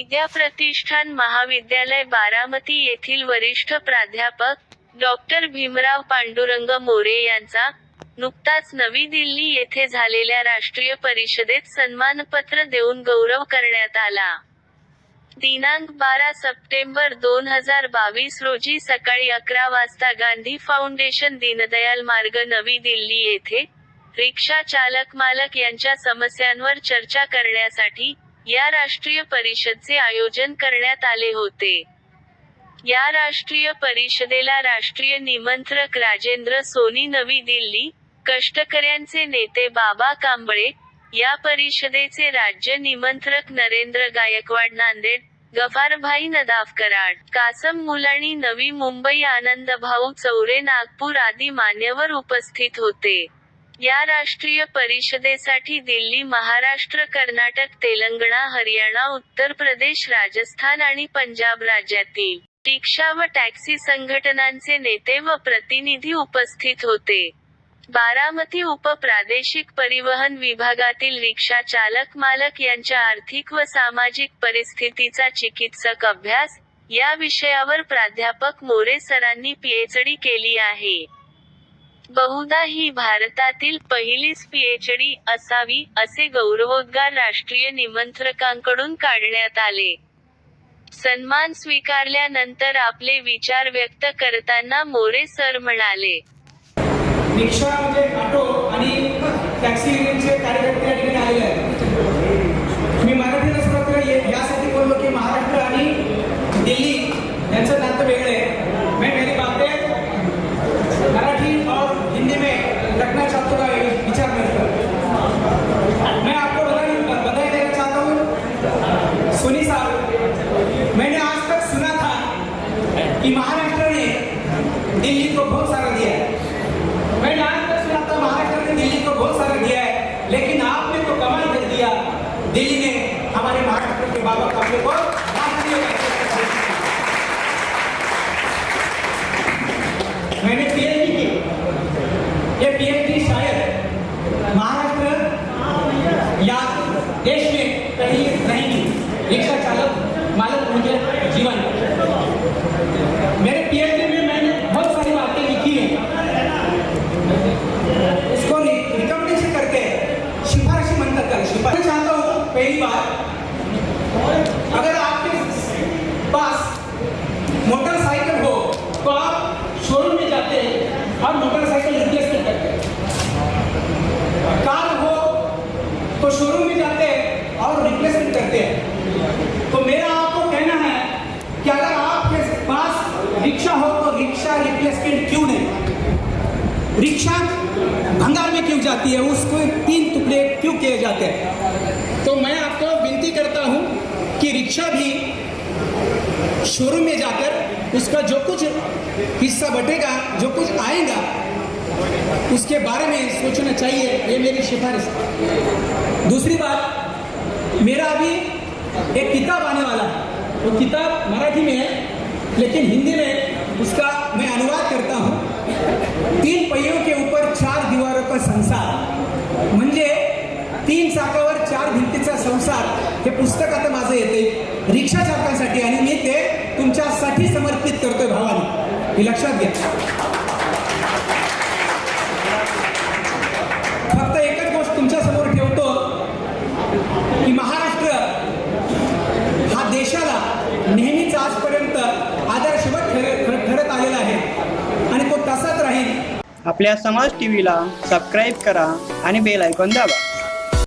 विद्या प्रतिष्ठान महाविद्यालय बारामती येथील वरिष्ठ प्राध्यापक डॉक्टर भीमराव पांडुरंग मोरे यांचा नुकताच नवी दिल्ली येथे झालेल्या राष्ट्रीय परिषदेत सन्मानपत्र देऊन गौरव करण्यात आला. दिनांक बारा सप्टेंबर दोन हजार बावीस रोजी सकाळी अकरा वाजता गांधी फाउंडेशन दीनदयाल मार्ग नवी दिल्ली येथे रिक्षा चालक मालक यांच्या समस्यांवर चर्चा करण्यासाठी या राष्ट्रीय परिषदचे आयोजन करण्यात आले होते. या राष्ट्रीय परिषदेला राष्ट्रीय निमंत्रक राजेंद्र सोनी नवी दिल्ली कष्टकऱ्यांचे नेते बाबा कांबळे या परिषदेचे राज्य निमंत्रक नरेंद्र गायकवाड नांदेड गफारभाई नदाफ कराड कासम मुलाणी नवी मुंबई आनंद भाऊ चौरे नागपूर आदी मान्यवर उपस्थित होते. या राष्ट्रीय परिषदेसाठी दिल्ली महाराष्ट्र कर्नाटक तेलंगणा हरियाणा उत्तर प्रदेश राजस्थान आणि पंजाब राज्यातील रिक्षा व टॅक्सी संघटनांचे नेते व प्रतिनिधी उपस्थित होते. बारामती उपप्रादेशिक परिवहन विभागातील रिक्षा चालक मालक यांच्या आर्थिक व सामाजिक परिस्थितीचा चिकित्सक अभ्यास या विषयावर प्राध्यापक मोरे सरांनी पीएचडी केली आहे. बहुधा ही भारतातील पहिलीच पीएचडी असावी असे गौरवोद्गार राष्ट्रीय निमंत्रकांकडून काढण्यात आले. सन्मान स्वीकारल्यानंतर आपले विचार व्यक्त करताना मोरे सर म्हणाले रिक्षा म्हणजे ऑटो आणि टॅक्सी कार्यकर्ते मी मराठीला हूँ। ये मैं आपको बधाई बधाई देना चाहता हूँ। सुनी साहब, मैंने आज तक सुना था कि महाराष्ट्र ने दिल्ली को बहुत सारा दिया है। मैंने आज तक सुना था महाराष्ट्र ने दिल्ली को बहुत सारा दिया है, लेकिन आपने तो कमाल कर दिया। दिल्ली ने हमारे महाराष्ट्र के बाबा काबले को राष्ट्रीय राजनीति में मैंने पीएचडी की ये पीएचडी शायद महाराष्ट्र या देश में कहीं रहेंगी रिक्शा चालक मालक उनके जीवन में। मेरे पीएचडी में मैंने बहुत सारी बातें लिखी हैं इसको रिकमेंडेशन करके सिफारिश म्हणतात त्याला सिफारिश चाहता हूँ पहली बात, अगर आपके पास मोटरसाइकिल हो तो आप शोरूम में जाते हैं और मोटरसाइकिल रिप्लेसमेंट करते। हैं कार हो तो शोरूम में जाते हैं और रिप्लेसमेंट करते हैं। तो मेरा आपको कहना है कि अगर आपके पास रिक्शा हो तो रिक्शा रिप्लेसमेंट क्यों नहीं? रिक्शा भंगार में क्यों जाती है? उसको तीन टुकड़े क्यों किए जाते हैं? तो मैं आपको विनती करता हूँ कि रिक्शा भी शोरूम में जाकर उसका जो कुछ हिस्सा बटेगा, जो कुछ आएगा, उसके बारे में सोचना चाहिए, ये मेरी सिफारिश दूसरी बात, मेरा अभी एक किताब आने वाला है। वो किताब मराठी में है, लेकिन हिंदी में उसका मैं अनुवाद करता हूँ। तीन पहियों के ऊपर चार दीवारों का संसार। म्हणजे तीन चाकावर चार भिंतीचा संसार. हे पुस्तक आता माझं येते रिक्षा चालकांसाठी आणि मी ते तुमच्यासाठी समर्पित करतोय भावाने. हे लक्षात घ्या. फक्त एकच गोष्ट तुमच्यासमोर ठेवतो की महाराष्ट्र हा देशाला नेहमीच आजपर्यंत आदर्शवत ठरत आलेला आहे. आणि तो तसाच राहील. आपल्या समाज टीव्हीला सबस्क्राईब करा आणि बेल ऐकून दाबा.